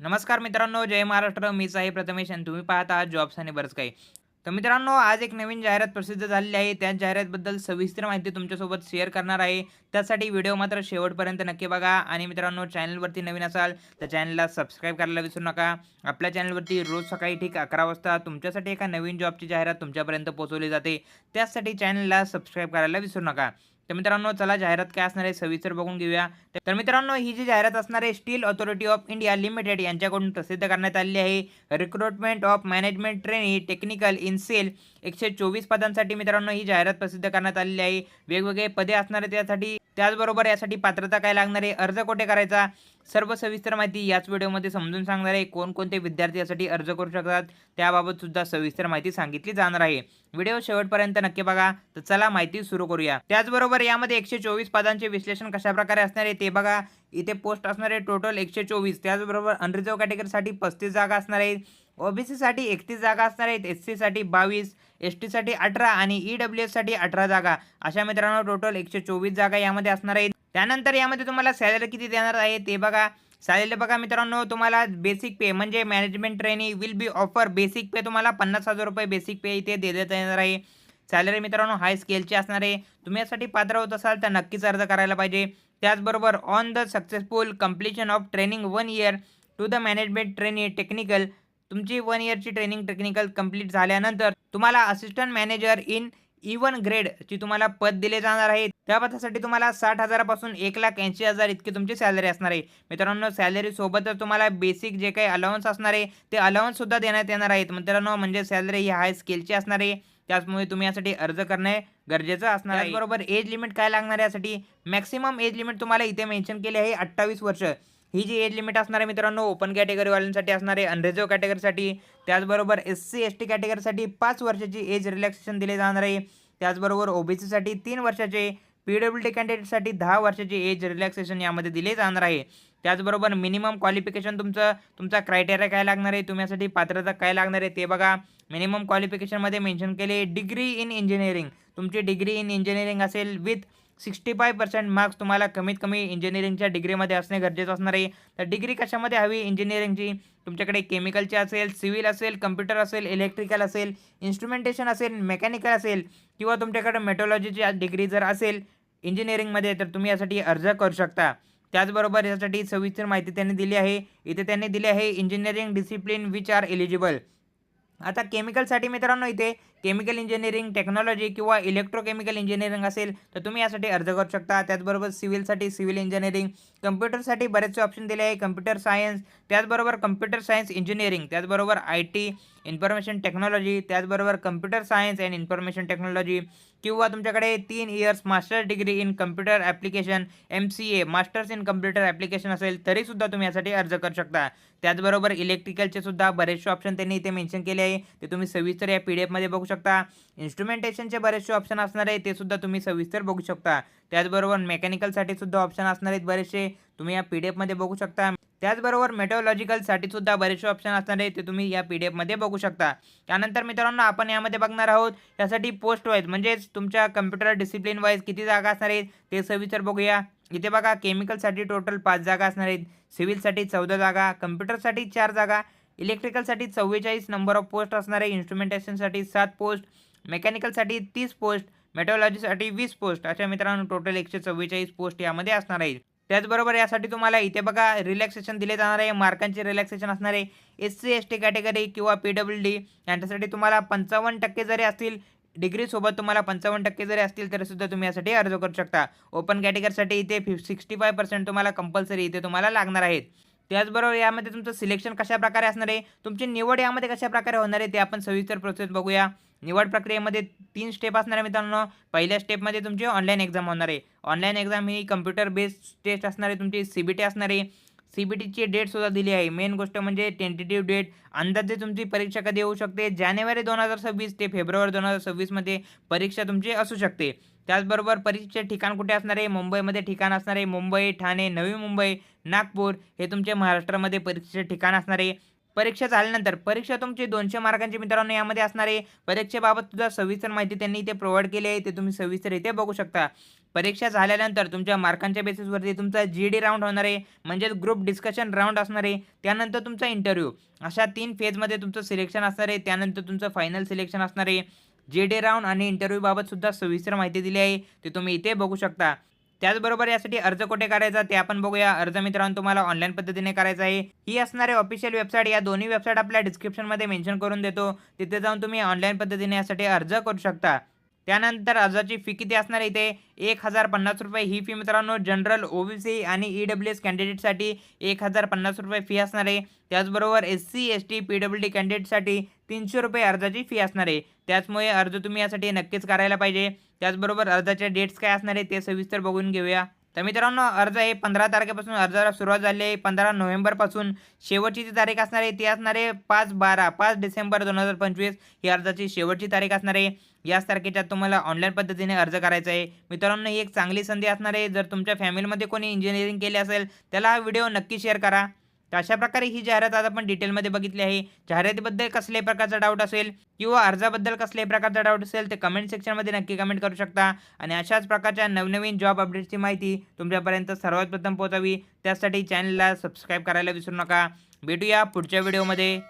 नमस्कार मित्रांनो जय महाराष्ट्र. मीच आहे प्रथमेश आणि तुम्ही पाहता आहात जॉब्स आणि बरंच काही तर मित्रांनो आज एक नवीन जाहिरात प्रसिद्ध झालेली आहे. त्या जाहिरातबद्दल सविस्तर माहिती तुमच्यासोबत शेअर करणार आहे. त्यासाठी व्हिडिओ मात्र शेवटपर्यंत नक्की बघा. आणि मित्रांनो चॅनलवरती नवीन असाल तर चॅनलला सबस्क्राईब करायला विसरू नका. आपल्या चॅनलवरती रोज सकाळी ठीक अकरा वाजता तुमच्यासाठी एका नवीन जॉबची जाहिरात तुमच्यापर्यंत पोहोचवली जाते. त्यासाठी चॅनलला सबस्क्राईब करायला विसरू नका. तर मित्रांनो चला जाहिरात काय असणार आहे सविस्तर बघून घेऊया. तर मित्रांनो ही जी जाहिरात असणार आहे steel authority of India limited यांच्याकडून प्रसिद्ध करण्यात आलेली आहे. Recruitment of management trainee technical in SAIL एकशे चोवीस पदांसाठी मित्रांनो ही जाहिरात प्रसिद्ध करण्यात आलेली आहे. वेगवेगळे पदे असणार आहेत त्यासाठी. त्याचबरोबर यासाठी पात्रता काय लागणार आहे? अर्ज कुठे करायचा? सर्व सविस्तर माहिती याच व्हिडिओमध्ये समजून सांगणार आहे. कोणकोणते विद्यार्थी यासाठी अर्ज करू शकतात? त्याबाबत सुद्धा सविस्तर माहिती सांगितली जाणार आहे. व्हिडिओ शेवटपर्यंत नक्की बघा. तर चला माहिती सुरू करूया. त्याचबरोबर यामध्ये एकशे चोवीस पदांचे विश्लेषण कशा प्रकारे असणार आहे ते बघा. इथे पोस्ट असणार आहे. टोटल एकशे चोवीस. त्याचबरोबर अनरिझर्व कॅटेगरीसाठी पस्तीस जागा असणार आहेत. ओबीसीसाठी एकतीस जागा असणार आहेत. एस सीसाठी बावीस एस टीसाठी अठरा आणि ई डब्ल्यू एससाठी अठरा जागा. अशा मित्रांनो टोटल एकशे चोवीस जागा यामध्ये असणार आहेत. त्यानंतर यामध्ये तुम्हाला सॅलरी किती देणार आहे ते बघा. सॅलरी बघा मित्रांनो तुम्हाला बेसिक पे म्हणजे management training will be offer basic pay तुम्हाला पन्नास हजार रुपये बेसिक पे इथे देण्यात येणार आहे. सॅलरी मित्रांनो हाय स्केलची असणार आहे. तुम्ही यासाठी पात्र होत असाल तर नक्कीच अर्ज करायला पाहिजे. त्याचबरोबर on the successful completion of training one year to the management training technical तुमची वन इयरची ट्रेनिंग टेक्निकल कंप्लीट झाल्यानंतर तुम्हाला assistant manager in E one ग्रेडची तुम्हाला पद दिले जाणार आहे. त्या पदासाठी तुम्हाला साठ हजारापासून एक लाख ऐंशी हजार इतकी तुमची सॅलरी असणार आहे. मित्रांनो सॅलरी सोबतच तुम्हाला बेसिक जे काही अलाउन्स असणार आहे ते अलाउन्स सुद्धा देण्यात येणार आहेत. मित्रांनो म्हणजे सॅलरी ही हाय स्केलची असणार आहे. त्याचमुळे तुम्ही यासाठी अर्ज करणे गरजेचं असणार आहे. बरोबर एज लिमिट काय लागणार यासाठी? मॅक्सिमम एज लिमिट तुम्हाला इथे मेन्शन केली आहे अठ्ठावीस वर्ष. ही जी एज लिमिट असणार आहे मित्रांनो ओपन कॅटेगरीवाल्यांसाठी असणार आहे अनरिझर्व कॅटेगरीसाठी त्याचबरोबर एस सी एस टी कॅटेगरीसाठी पाच वर्षाची एज रिलॅक्सेशन दिले जाणार आहे. त्याचबरोबर ओबीसीसाठी तीन वर्षाचे पी डब्ल्यू डी कॅन्डिडेटसाठी दहा वर्षाची एज रिलॅक्सेशन यामध्ये दिले जाणार आहे. त्याचबरोबर मिनिमम क्वालिफिकेशन तुमचं तुमचा क्रायटेरिया काय लागणार आहे तुम्ही पात्रता काय लागणार आहे ते बघा. मिनिमम क्वालिफिकेशनमध्ये मेन्शन केले डिग्री इन इंजिनिअरिंग तुमची डिग्री इन इंजिनिअरिंग असेल with sixty five percent marks तुम्हाला कमीत कमी इंजिनिअरिंगच्या डिग्रीमध्ये असणे गरजेचं असणार आहे. तर डिग्री कशामध्ये हवी? इंजिनिअरिंगची. तुमच्याकडे केमिकलची असेल सिव्हिल असेल कम्प्युटर असेल इलेक्ट्रिकल असेल इन्स्ट्रुमेंटेशन असेल मेकॅनिकल असेल किंवा तुमच्याकडे मेटॉलॉजीची डिग्री जर असेल इंजिनिअरिंगमध्ये तर तुम्ही यासाठी अर्ज करू शकता. त्याचबरोबर यासाठी सविस्तर माहिती त्यांनी दिली आहे. इथे त्यांनी दिली आहे engineering discipline which are eligible. आता केमिकलसाठी मित्रांनो इथे केमिकल इंजिनिअरिंग टेक्नॉलॉजी किंवा इलेक्ट्रोकेमिकल इंजिनिअरिंग असेल तर तुम्ही यासाठी अर्ज करू शकता. त्याचबरोबर सिव्हिलसाठी सिव्हिल इंजिनिअरिंग कम्प्युटरसाठी बरेचसे ऑप्शन दिले आहे. कम्प्युटर सायन्स त्याचबरोबर कम्प्युटर सायन्स इंजिनिअरिंग त्याचबरोबर आय टी इन्फॉर्मेशन टेक्नॉलॉजी त्याचबरोबर computer science and information technology किंवा तुमच्याकडे तीन years masters degree in computer application M C A masters in computer application असेल तरीसुद्धा तुम्ही यासाठी अर्ज करू शकता. त्याचबरोबर इलेक्ट्रिकलचे सुद्धा बरेचसे ऑप्शन त्यांनी इथे मेन्शन केले आहे. ते तुम्ही सविस्तर या पी डी एफमध्ये बघू शकता. इन्स्ट्रुमेंटेशनचे बरेचसे ऑप्शन असणार आहे ते सुद्धा तुम्ही सविस्तर बघू शकता. त्याचबरोबर मेकॅनिकलसाठी सुद्धा ऑप्शन असणार आहेत बरेचसे. तुम्ही या पी डी एफमध्ये बघू शकता. त्याचबरोबर मेटोलॉजिकलसाठी सुद्धा बरेचसे ऑप्शन असणार आहे ते तुम्ही या पी डी एफमध्ये बघू शकता. त्यानंतर मित्रांनो आपण यामध्ये बघणार आहोत यासाठी पोस्ट वाईज म्हणजेच तुमच्या कम्प्युटर डिसिप्लिन वाईज किती जागा असणार आहेत ते सविस्तर बघूया. इथे बघा केमिकलसाठी टोटल पाच जागा असणार आहेत सिव्हिलसाठी चौदा जागा कम्प्युटरसाठी चार जागा इलेक्ट्रिकलसाठी चव्वेचाळीस नंबर ऑफ पोस्ट असणार आहे इन्स्ट्रुमेंटेशनसाठी सात पोस्ट मेकॅनिकलसाठी तीस पोस्ट मेटॉलॉजीसाठी वीस पोस्ट अशा मित्रांनो टोटल एकशे चव्वेचाळीस पोस्ट यामध्ये असणार आहेत. त्याचबरोबर यासाठी तुम्हाला इथे बघा रिलॅक्सेशन दिले जाणार आहे मार्कांचे रिलॅक्सेशन असणार आहे S C S T category किंवा पी डब्ल्यू डी यांच्यासाठी तुम्हाला पंचावन्न टक्के जरी असतील डिग्रीसोबत तुम्हाला पंचावन्न टक्के जरी असतील तरीसुद्धा तुम्ही यासाठी अर्ज करू शकता. ओपन कॅटेगरीसाठी इथे फिफ सिक्स्टी फाय पर्सेंट तुम्हाला कंपल्सरी इथे तुम्हाला लागणार आहेत. त्याचबरोबर यामध्ये तुमचं सिलेक्शन कशा प्रकारे असणार आहे? तुमची निवड यामध्ये कशा प्रकारे होणार आहे ते आपण सविस्तर प्रोसेस बघूया. निवड प्रक्रियेमध्ये तीन स्टेप असणार आहे मित्रांनो. पहिल्या स्टेपमध्ये तुमची ऑनलाईन एक्झाम होणार आहे. ऑनलाईन एक्झाम ही कम्प्युटर बेस्ड टेस्ट असणार आहे. तुमची सी बी टी असणार आहे. सी बी टीची डेटसुद्धा दिली आहे. मेन गोष्ट म्हणजे टेंटेटिव्ह डेट अंदाजे तुमची परीक्षा कधी होऊ शकते? जानेवारी दोन हजार सव्वीस ते फेब्रुवारी दोन हजार सव्वीसमध्ये परीक्षा तुमची असू शकते. त्याचबरोबर परीक्षेचे ठिकाण कुठे असणार आहे? मुंबईमध्ये ठिकाण असणार आहे. मुंबई ठाणे नवी मुंबई नागपूर हे तुमचे महाराष्ट्रामध्ये परीक्षेचे ठिकाण असणार आहे. परीक्षा झाल्यानंतर परीक्षा तुमची दोनशे मार्कांची मित्रांनो यामध्ये असणार आहे. परीक्षेबाबत सुद्धा सविस्तर माहिती त्यांनी इथे प्रोव्हाइड केली आहे. ते तुम्ही सविस्तर इथे बघू शकता. परीक्षा झाल्यानंतर तुमच्या मार्कांच्या बेसिसवरती तुमचा जी डी राऊंड होणार आहे. म्हणजेच ग्रुप डिस्कशन राऊंड असणार आहे. त्यानंतर तुमचा इंटरव्ह्यू अशा तीन फेजमध्ये तुमचं सिलेक्शन असणार आहे. त्यानंतर तुमचं फायनल सिलेक्शन असणार आहे. जे डे राऊंड आणि इंटरव्ह्यूबाबत सुद्धा सविस्तर माहिती दिली आहे ते तुम्ही इथे बघू शकता. त्याचबरोबर यासाठी अर्ज कुठे करायचा ते आपण बघूया. अर्ज मित्रांनो तुम्हाला ऑनलाईन पद्धतीने करायचा आहे. ही असणारे ऑफिशियल वेबसाईट या दोन्ही वेबसाईट आपल्या डिस्क्रिप्शनमध्ये मेन्शन करून देतो. तिथे जाऊन तुम्ही ऑनलाईन पद्धतीने यासाठी अर्ज करू शकता. त्यानंतर अर्जाची फी किती असणार इथे? एक हजार पन्नास रुपये ही फी मित्रांनो जनरल ओबीसी आणि ई डब्ल्यू एस कॅन्डिडेटसाठी एक हजार पन्नास रुपये फी असणार आहे. त्याचबरोबर S C S T P W D कॅन्डिडेटसाठी तीनशे रुपये अर्जाची फी असणार आहे. त्याचमुळे अर्ज तुम्ही यासाठी नक्कीच करायला पाहिजे. त्याचबरोबर अर्जाच्या डेट्स काय असणार आहे ते सविस्तर बघून घेऊया. तर मित्रांनो अर्ज हे पंधरा तारखेपासून अर्जाला सुरुवात झाली आहे. पंधरा नोव्हेंबरपासून शेवटची जी तारीख असणार आहे ती असणार आहे पाच बारा पाच डिसेंबर दोन हजार पंचवीस. ही अर्जाची शेवटची तारीख असणार आहे. याच तारखेच्या तुम्हाला ऑनलाईन पद्धतीने अर्ज करायचा आहे. मित्रांनो ही एक चांगली संधी असणार आहे. जर तुमच्या फॅमिलीमध्ये कोणी इंजिनिअरिंग केले असेल त्याला हा व्हिडिओ नक्की शेअर करा. तर अशा प्रकारे ही जाहिरात आज आपण डिटेलमध्ये बघितली आहे. जाहिरातीबद्दल कसल्याही प्रकारचा डाऊट असेल किंवा अर्जाबद्दल कसल्याही प्रकारचा डाऊट असेल ते कमेंट सेक्शनमध्ये नक्की कमेंट करू शकता. आणि अशाच प्रकारच्या नवनवीन जॉब अपडेट्सची माहिती तुमच्यापर्यंत सर्वात प्रथम पोहोचावी. त्यासाठी चॅनलला सबस्क्राईब करायला विसरू नका. भेटूया पुढच्या व्हिडिओमध्ये